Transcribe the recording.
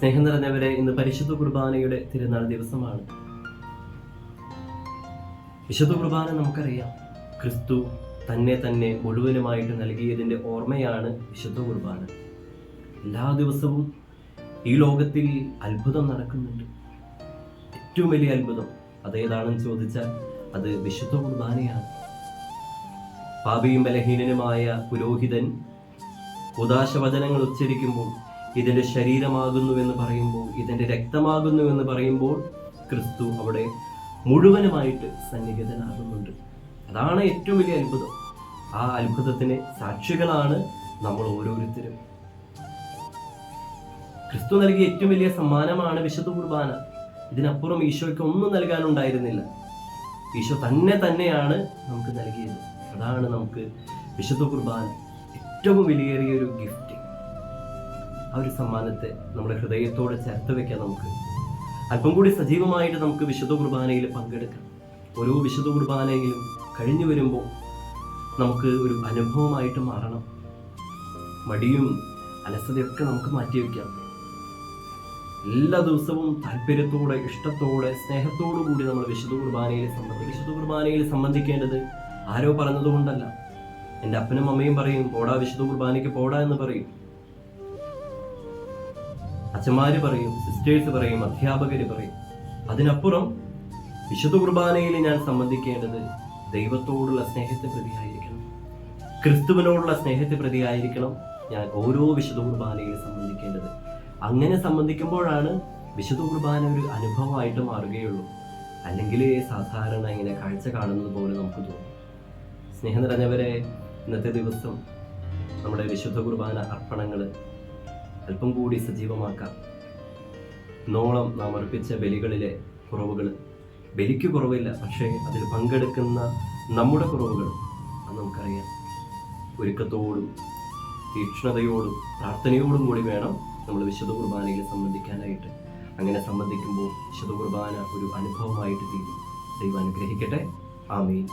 സ്നേഹം നിറഞ്ഞവരെ ഇന്ന് പരിശുദ്ധ കുർബാനയുടെ തിരുനാൾ ദിവസമാണ്. വിശുദ്ധ കുർബാന നമുക്കറിയാം. ക്രിസ്തു തന്നെ തന്നെ മുഴുവനുമായിട്ട് നൽകിയതിന്റെ ഓർമ്മയാണ് വിശുദ്ധ കുർബാന. എല്ലാ ദിവസവും ഈ ലോകത്തിൽ അത്ഭുതം നടക്കുന്നുണ്ട്. ഏറ്റവും വലിയ അത്ഭുതം അതേതാണെന്ന് ചോദിച്ചാൽ അത് വിശുദ്ധ കുർബാനയാണ്. പാപിയും ബലഹീനനുമായ പുരോഹിതൻ ഉദാശവചനങ്ങൾ ഉച്ചരിക്കുമ്പോൾ ഇതിന്റെ ശരീരമാകുന്നു എന്ന് പറയുമ്പോൾ ഇതിന്റെ രക്തമാകുന്നു എന്ന് പറയുമ്പോൾ ക്രിസ്തു അവിടെ മുഴുവനുമായിട്ട് സന്നിഹിതനാകുന്നുണ്ട്. അതാണ് ഏറ്റവും വലിയ അത്ഭുതം. ആ അത്ഭുതത്തിന് സാക്ഷികളാണ് നമ്മൾ ഓരോരുത്തരും. ക്രിസ്തു നൽകിയ ഏറ്റവും വലിയ സമ്മാനമാണ് വിശുദ്ധ കുർബാന. ഇതിനപ്പുറം ഈശോയ്ക്ക് ഒന്നും നൽകാനുണ്ടായിരുന്നില്ല. ഈശോ തന്നെ തന്നെയാണ് നമുക്ക് നൽകിയത്. അതാണ് നമുക്ക് വിശുദ്ധ കുർബാന ഏറ്റവും വലിയേറിയ ഒരു ഗിഫ്റ്റ് ആ ഒരു സമ്മാനത്തെ നമ്മുടെ ഹൃദയത്തോടെ ചേർത്ത് വെക്കാൻ നമുക്ക്. അല്പം കൂടി സജീവമായിട്ട് നമുക്ക് വിശുദ്ധ കുർബാനയിൽ പങ്കെടുക്കാം. ഓരോ വിശുദ്ധ കുർബാനയിലും കഴിഞ്ഞു വരുമ്പോൾ നമുക്ക് ഒരു അനുഭവമായിട്ട് മാറണം. മടിയും അലസതയൊക്കെ നമുക്ക് മാറ്റിവെക്കാം എല്ലാ ദിവസവും താല്പര്യത്തോടെ ഇഷ്ടത്തോടെ സ്നേഹത്തോടു കൂടി നമ്മൾ വിശുദ്ധ കുർബാനയിൽ സംബന്ധി വിശുദ്ധ കുർബാനയിൽ സംബന്ധിക്കേണ്ടത് ആരോ പറഞ്ഞതുകൊണ്ടല്ല. എന്റെ അപ്പനും അമ്മയും പറയും പോടാ വിശുദ്ധ കുർബാനയ്ക്ക് പോടാ എന്ന് പറയും. അച്ഛന്മാര് പറയും സിസ്റ്റേഴ്സ് പറയും അധ്യാപകര് പറയും. അതിനപ്പുറം വിശുദ്ധ കുർബാനയിൽ ഞാൻ സംബന്ധിക്കേണ്ടത് ദൈവത്തോടുള്ള സ്നേഹത്തെ പ്രതിയായിരിക്കണം. ക്രിസ്തുവിനോടുള്ള സ്നേഹത്തെ പ്രതിയായിരിക്കണം ഞാൻ ഓരോ വിശുദ്ധ കുർബാനയിൽ സംബന്ധിക്കേണ്ടത്. അങ്ങനെ സംബന്ധിക്കുമ്പോഴാണ് വിശുദ്ധ കുർബാന ഒരു അനുഭവമായിട്ട് മാറുകയുള്ളൂ. അല്ലെങ്കിൽ സാധാരണ ഇങ്ങനെ കാഴ്ച കാണുന്നത് പോലെ നമുക്ക് തോന്നും. സ്നേഹം നിറഞ്ഞവരെ ഇന്നത്തെ ദിവസം നമ്മുടെ വിശുദ്ധ കുർബാന അർപ്പണങ്ങൾ അല്പം കൂടി സജീവമാക്കാം. നോളം നാം അർപ്പിച്ച ബലികളിലെ കുറവുകൾ. ബലിക്ക് കുറവില്ല പക്ഷേ അതിൽ പങ്കെടുക്കുന്ന നമ്മുടെ കുറവുകൾ അത് നമുക്കറിയാം. ഒരുക്കത്തോടും തീക്ഷ്ണതയോടും പ്രാർത്ഥനയോടും കൂടി വേണം നമ്മൾ വിശുദ്ധ കുർബാനയിൽ സംബന്ധിക്കാനായിട്ട്. അങ്ങനെ സംബന്ധിക്കുമ്പോൾ വിശുദ്ധ കുർബാന ഒരു അനുഭവമായിട്ട് തീരും. ദൈവം അനുഗ്രഹിക്കട്ടെ. ആമീൻ.